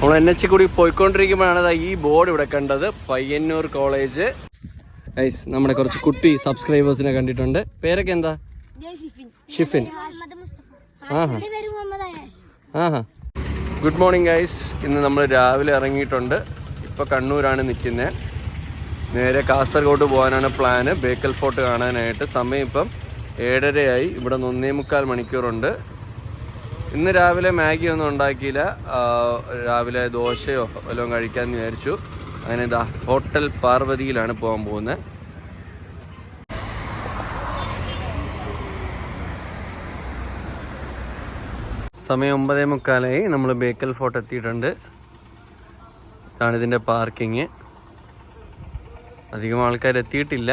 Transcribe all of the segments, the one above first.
നമ്മൾ N H കൂടി പോയിക്കൊണ്ടിരിക്കുമ്പോഴാണ് ഈ ബോർഡ് ഇവിടെ കണ്ടത് പയ്യന്നൂർ കോളേജ് ഐസ് നമ്മുടെ കുറച്ച് കുട്ടി സബ്സ്ക്രൈബേഴ്സിനെ കണ്ടിട്ടുണ്ട്. പേരൊക്കെ എന്താ? ഷിഫിൻ. ആഹാ. ഗുഡ് മോർണിംഗ് ഗൈസ് ഇന്ന് നമ്മൾ രാവിലെ ഇറങ്ങിയിട്ടുണ്ട്. ഇപ്പോൾ കണ്ണൂരാണ് നിൽക്കുന്നത് നേരെ കാസർഗോഡ് പോകാനാണ് പ്ലാന് ബേക്കൽ ഫോർട്ട് കാണാനായിട്ട്. സമയം ഇപ്പം ഏഴരയായി. ഇവിടെ നിന്ന് ഒന്നേ മുക്കാൽ മണിക്കൂറുണ്ട്. ഇന്ന് രാവിലെ മാഗി ഒന്നും ഉണ്ടാക്കിയില്ല. രാവിലെ ദോശയോ വല്ലതും കഴിക്കാമെന്ന് വിചാരിച്ചു. അങ്ങനെ ഇതാ ഹോട്ടൽ പാർവതിയിലാണ് പോകാൻ പോകുന്നത് സമയം ഒമ്പതേ മുക്കാലായി. നമ്മൾ ബേക്കൽ ഫോർട്ട് എത്തിയിട്ടുണ്ട്. ഇതാണ് ഇതിന്റെ പാർക്കിങ് അധികം ആൾക്കാർ എത്തിയിട്ടില്ല.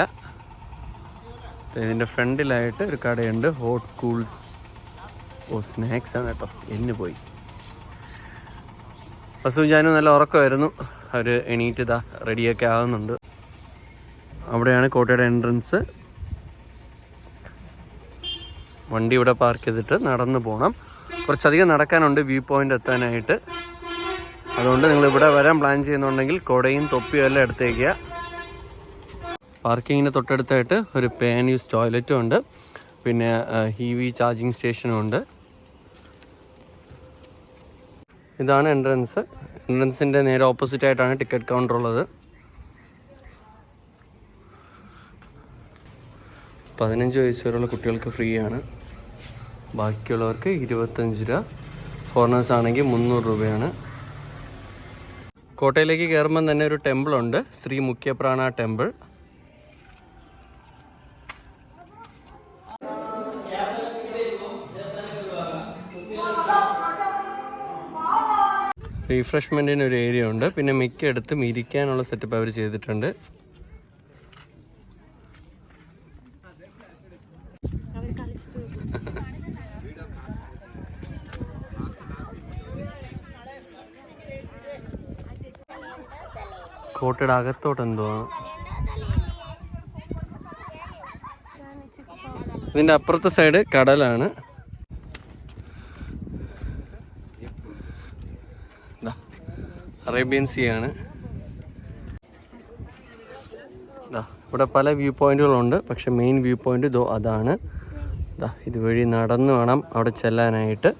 ഇതിന്റെ ഫ്രണ്ടിലായിട്ട് ഒരു കടയുണ്ട് ഹോട്ട് കൂൾസ്. ഓ സ്നാക്സ് ആണ് കേട്ടോ. എന്ന് പോയി. ഞാനും നല്ല ഉറക്കമായിരുന്നു. അവർ എണീറ്റ് ഇതാ റെഡിയൊക്കെ ആകുന്നുണ്ട് അവിടെയാണ് കോട്ടയുടെ എൻട്രൻസ് വണ്ടി ഇവിടെ പാർക്ക് ചെയ്തിട്ട് നടന്നു പോകണം കുറച്ചധികം നടക്കാനുണ്ട് വ്യൂ പോയിന്റ് എത്താനായിട്ട്. അതുകൊണ്ട് നിങ്ങൾ ഇവിടെ വരാൻ പ്ലാൻ ചെയ്യുന്നുണ്ടെങ്കിൽ കൊടയും തൊപ്പിയും എല്ലാം എടുത്തേക്കുക. പാർക്കിങ്ങിന് തൊട്ടടുത്തായിട്ട് ഒരു പേൻ യൂസ് ടോയ്ലറ്റും ഉണ്ട്. പിന്നെ ഹി വി ചാർജിങ് സ്റ്റേഷനും ഉണ്ട്. ഇതാണ് എൻട്രൻസ് എൻട്രൻസിന്റെ നേരെ ഓപ്പോസിറ്റ് ആയിട്ടാണ് ടിക്കറ്റ് കൗണ്ടർ ഉള്ളത്. പതിനഞ്ച് വയസ്സ് വരെയുള്ള കുട്ടികൾക്ക് ഫ്രീ ആണ് ബാക്കിയുള്ളവർക്ക് ഇരുപത്തഞ്ച് രൂപ. ഫോറിനേഴ്സ് ആണെങ്കിൽ മുന്നൂറ് രൂപയാണ്. കോട്ടയിലേക്ക് കയറുമ്പം തന്നെ ഒരു ടെമ്പിൾ ഉണ്ട്. ശ്രീ മുഖ്യപ്രാണ ടെമ്പിൾ. റീഫ്രഷ്മെന്റിന് ഒരു ഏരിയ ഉണ്ട്. പിന്നെ മിക്കയിടത്തും ഇരിക്കാനുള്ള സെറ്റപ്പ് അവർ ചെയ്തിട്ടുണ്ട്. കോട്ടയുടെ അകത്തോട്ട് എന്തോ ഇതിന്റെ അപ്പുറത്തെ സൈഡ് കടലാണ്. അറേബ്യൻ സീ ആണ്. ഇവിടെ പല വ്യൂ പോയിന്റുകളുണ്ട്. പക്ഷെ മെയിൻ വ്യൂ പോയിന്റ് ഇതോ അതാണ്. ഇതുവഴി നടന്നു വേണം അവിടെ ചെല്ലാനായിട്ട്.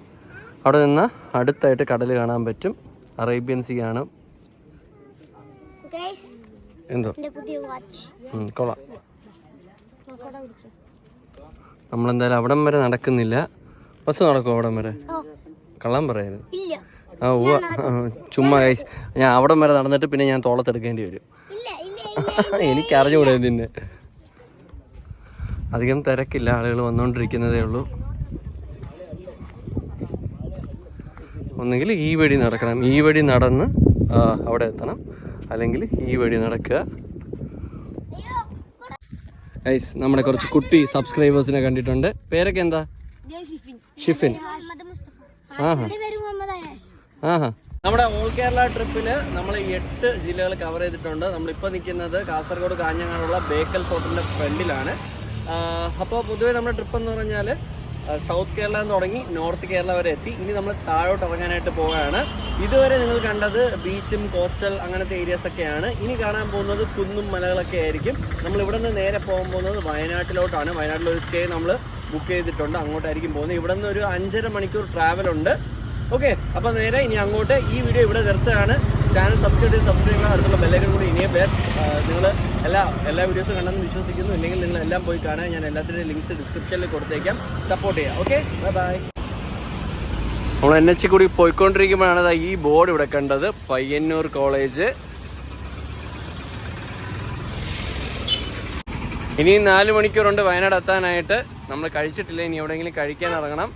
അവിടെ നിന്ന് അടുത്തായിട്ട് കടൽ കാണാൻ പറ്റും. അറേബ്യൻ സീ ആണ്. എന്തോ? കൊള്ളാം. നമ്മളെന്തായാലും അവിടം വരെ നടക്കുന്നില്ല. ബസ് നടക്കും അവിടം വരെ? കള്ളം പറയരുത് ആ ഉവ്വ. ചുമ്മാ കൈസ് ഞാൻ അവിടം വരെ നടന്നിട്ട് പിന്നെ ഞാൻ തോളത്തെടുക്കേണ്ടി വരും. ഇല്ല ഇല്ല എനിക്ക് അറിഞ്ഞുകൂടെ നിന്നെ അധികം തിരക്കില്ല ആളുകൾ വന്നുകൊണ്ടിരിക്കുന്നതേ ഉള്ളൂ. ഒന്നുകിൽ ഈ വഴി നടക്കണം ഈ വഴി നടന്ന് അവിടെ എത്തണം. അല്ലെങ്കിൽ ഈ വഴി നടക്കുക. ഐസ് നമ്മുടെ കുറച്ച് കുട്ടി സബ്സ്ക്രൈബേഴ്സിനെ കണ്ടിട്ടുണ്ട്. പേരൊക്കെ എന്താ? ഷിഫിൻ. ഷിഫിൻ. നമ്മുടെ ഓൾ കേരള ട്രിപ്പിൽ നമ്മൾ എട്ട് ജില്ലകൾ കവർ ചെയ്തിട്ടുണ്ട്. നമ്മളിപ്പോൾ നിൽക്കുന്നത് കാസർഗോഡ് കാഞ്ഞങ്ങാടുള്ള ബേക്കൽ ഫോർട്ടിന്റെ ഫ്രണ്ടിലാണ്. അപ്പോൾ പൊതുവെ നമ്മുടെ ട്രിപ്പ് എന്ന് പറഞ്ഞാൽ സൗത്ത് കേരള തുടങ്ങി നോർത്ത് കേരള വരെ എത്തി. ഇനി നമ്മൾ താഴോട്ട് ഇറങ്ങാനായിട്ട് പോവുകയാണ്. ഇതുവരെ നിങ്ങൾ കണ്ടത് ബീച്ചും കോസ്റ്റൽ അങ്ങനത്തെ ഏരിയാസ് ഒക്കെയാണ്. ഇനി കാണാൻ പോകുന്നത് കുന്നും മലകളൊക്കെ ആയിരിക്കും. നമ്മൾ ഇവിടെ നിന്ന് നേരെ പോകാൻ പോകുന്നത് വയനാട്ടിലോട്ടാണ്. വയനാട്ടിലൊരു സ്റ്റേ നമ്മൾ ബുക്ക് ചെയ്തിട്ടുണ്ട്. അങ്ങോട്ടായിരിക്കും പോകുന്നത്. ഇവിടെ നിന്ന് ഒരു അഞ്ചര മണിക്കൂർ ട്രാവൽ ഉണ്ട്. ഓക്കെ അപ്പോൾ നേരെ ഇനി അങ്ങോട്ട് ഈ വീഡിയോ ഇവിടെ നിർത്തുകയാണ്. ചാനൽ സബ്സ്ക്രൈബ് ചെയ്ത് സബ്സ്ക്രൈബ് ചെയ്യുന്ന അടുത്തുള്ള ബെല്ലൈക്കൻ കൂടി ഇനിയും പേർ നിങ്ങൾ എല്ലാ എല്ലാ വീഡിയോസും കണ്ടെന്ന് വിശ്വസിക്കുന്നു. ഇല്ലെങ്കിൽ നിങ്ങൾ എല്ലാം പോയി കാണാൻ ഞാൻ എല്ലാത്തിന്റെയും ലിങ്ക്സ് ഡിസ്ക്രിപ്ഷനിൽ കൊടുത്തേക്കാം. സപ്പോർട്ട് ചെയ്യാം. ഓക്കെ ബൈ നമ്മൾ എൻ എച്ച് കൂടി പോയിക്കൊണ്ടിരിക്കുമ്പോഴാണ് ഈ ബോർഡ് ഇവിടെ കണ്ടത്. പയ്യന്നൂർ കോളേജ് ഇനി നാല് മണിക്കൂറുണ്ട് വയനാട് എത്താനായിട്ട്. നമ്മൾ കഴിച്ചിട്ടില്ല. ഇനി എവിടെയെങ്കിലും കഴിക്കാൻ ഇറങ്ങണം.